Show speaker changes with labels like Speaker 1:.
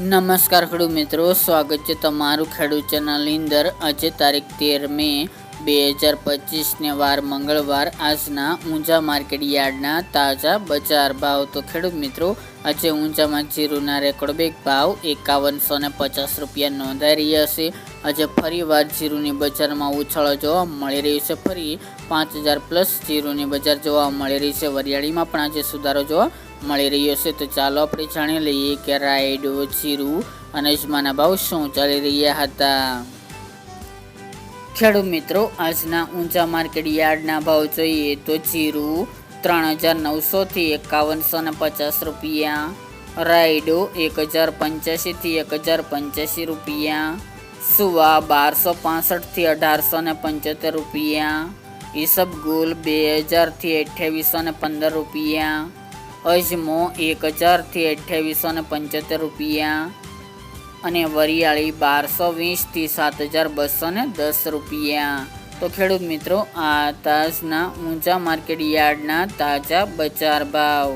Speaker 1: નમસ્કાર ખેડૂત મિત્રો, સ્વાગત છે તમારું ખેડૂત ચેનલની અંદર. આજે તારીખ તેર મે બે હજાર પચીસને વાર મંગળવાર, આજના ઊંચા માર્કેટ યાર્ડના તાજા બજાર ભાવ. તો ખેડૂત મિત્રો, આજે ઊંચામાં જીરુના રેકોર્ડ બેગ ભાવ એકાવનસો ને પચાસ રૂપિયા નોંધાઈ રહ્યા છે. આજે ફરીવાર જીરુની બજારમાં ઉછાળો જોવા મળી રહ્યો છે. ફરી પાંચ હજાર પ્લસ જીરુની બજાર જોવા મળી રહી છે. વરિયાળીમાં પણ આજે સુધારો જોવા મળી રહ્યો છે. તો ચાલો આપણે જાણી લઈએ કે રાયડો જીરું અને અજમાના ભાવ શું ચાલી રહ્યા હતા. ખેડૂત મિત્રો, આજના ઊંચા માર્કેટ યાર્ડના ભાવ જોઈએ તો જીરું ત્રણ હજાર નવસોથી એકાવનસો ને પચાસ રૂપિયા રાયડો એક હજાર પંચ્યાસીથી એક હજાર પંચ્યાસી રૂપિયા, સુવા બારસો પાસઠથી અઢારસો ને પંચોતેર રૂપિયા ઈસબગુલ બે હજારથી અઠ્યાવીસો ને પંદર રૂપિયા અજમો એક હજારથી અઠ્યાવીસો ને પંચોતેર રૂપિયા અને વરિયાળી બારસો વીસથી સાત હજાર બસો ને દસ રૂપિયા. તો ખેડૂત મિત્રો, આ તાજના ઊંચા માર્કેટ યાર્ડના તાજા બજાર ભાવ.